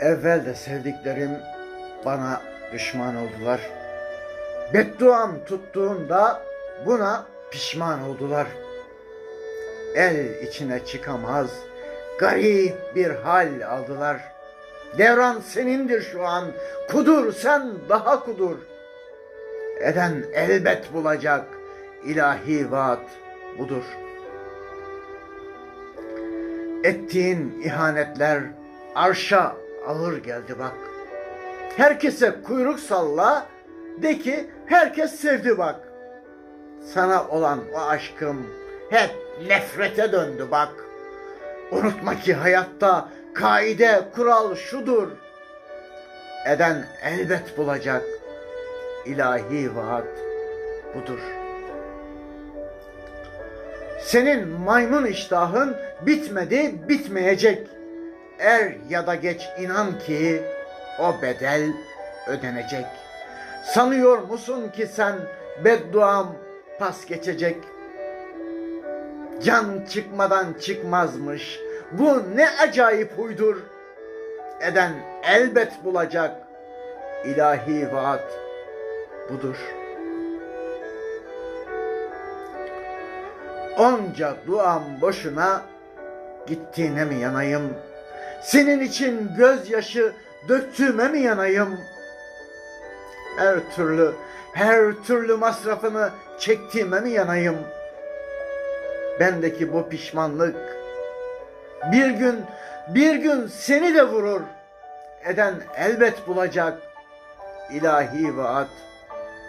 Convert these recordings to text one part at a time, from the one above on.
Evvel de sevdiklerim bana düşman oldular. Bedduam tuttuğunda buna pişman oldular. El içine çıkamaz, garip bir hal aldılar. Devran senindir şu an, kudur sen daha kudur. Eden elbet bulacak, ilahi vaat budur. Ettiğin ihanetler arşa ağır geldi bak. Herkese kuyruk salla, de ki herkes sevdi bak. Sana olan o aşkım hep nefrete döndü bak. Unutma ki hayatta kaide kural şudur. Eden elbet bulacak. ilahi vaat budur. Senin maymun iştahın bitmedi, bitmeyecek. Er ya da geç inan ki o bedel ödenecek. Sanıyor musun ki sen bedduam pas geçecek? Can çıkmadan çıkmazmış. Bu ne acayip huydur. Eden elbet bulacak. İlahi vaat budur. Onca duam boşuna gittiğine mi yanayım? Senin için gözyaşı döktüğüme mi yanayım? Her türlü, her türlü masrafını çektiğime mi yanayım? Bendeki bu pişmanlık bir gün, bir gün seni de vurur. Eden elbet bulacak. İlahi vaat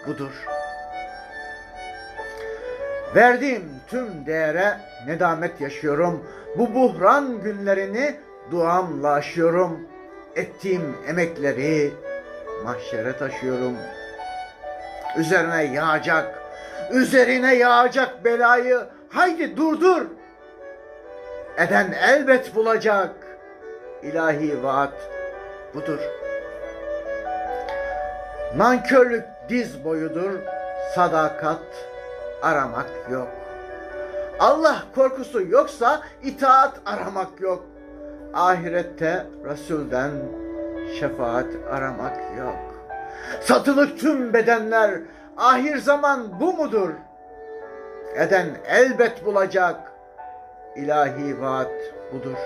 budur. Verdiğim tüm değere nedamet yaşıyorum. Bu buhran günlerini duamla aşıyorum. Ettiğim emekleri mahşere taşıyorum. Üzerine yağacak, üzerine yağacak belayı haydi durdur. Eden elbet bulacak. İlahi vaat budur. Nankörlük diz boyudur, sadakat aramak yok. Allah korkusu yoksa itaat aramak yok. Ahirette Resul'den şefaat aramak yok. Satılık tüm bedenler ahir zaman bu mudur? Eden elbet bulacak. İlahi vaat budur.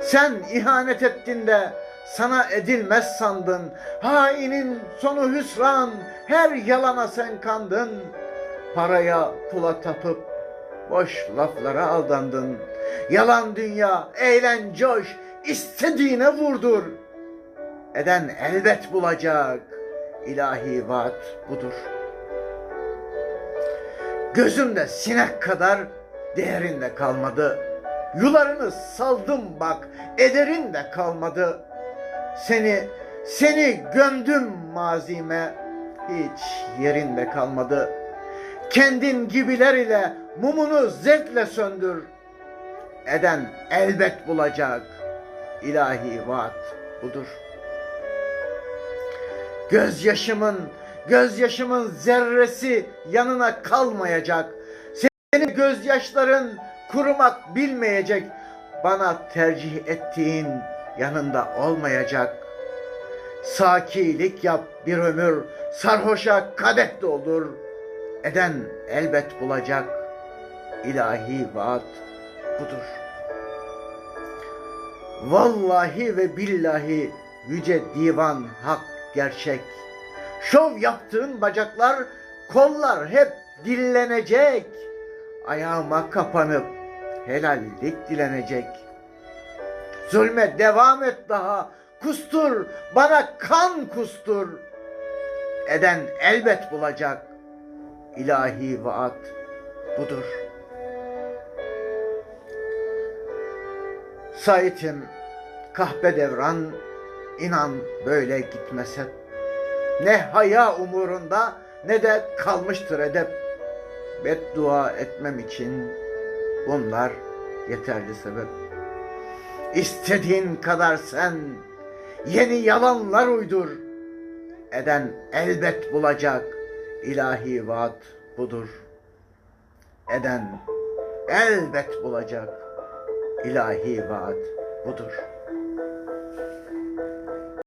Sen ihanet ettin de sana edilmez sandın. Hainin sonu hüsran, her yalana sen kandın. Paraya, pula tapıp boş laflara aldandın. Yalan dünya, eğlen coş, istediğine vurdur. Eden elbet bulacak. İlahi vaat budur. Gözümde sinek kadar değerinde kalmadı. Yularını saldım bak, ederin de kalmadı. Seni, seni gömdüm mazime, hiç yerinde kalmadı. Kendin gibiler ile mumunu zevkle söndür. Eden elbet bulacak, ilahi vaat budur. Gözyaşımın, gözyaşımın zerresi yanına kalmayacak. Senin gözyaşların kurumak bilmeyecek. Bana tercih ettiğin yanında olmayacak. Sakilik yap bir ömür, sarhoşa kadeh doldur. Eden elbet bulacak. İlahi vaat budur. Vallahi ve billahi yüce divan hak gerçek. Şov yaptığın bacaklar, kollar hep dillenecek. Ayağıma kapanıp helallik dilenecek. Zulme devam et daha, kustur, bana kan kustur. Eden elbet bulacak. İlahi vaat budur. Sait'im, kahpe devran, inan böyle gitmese. Ne haya umurunda ne de kalmıştır edep. Beddua etmem için bunlar yeterli sebep. İstediğin kadar sen yeni yalanlar uydur. Eden elbet bulacak. İlahi vaat budur. Eden elbet bulacak. İlahi vaat budur.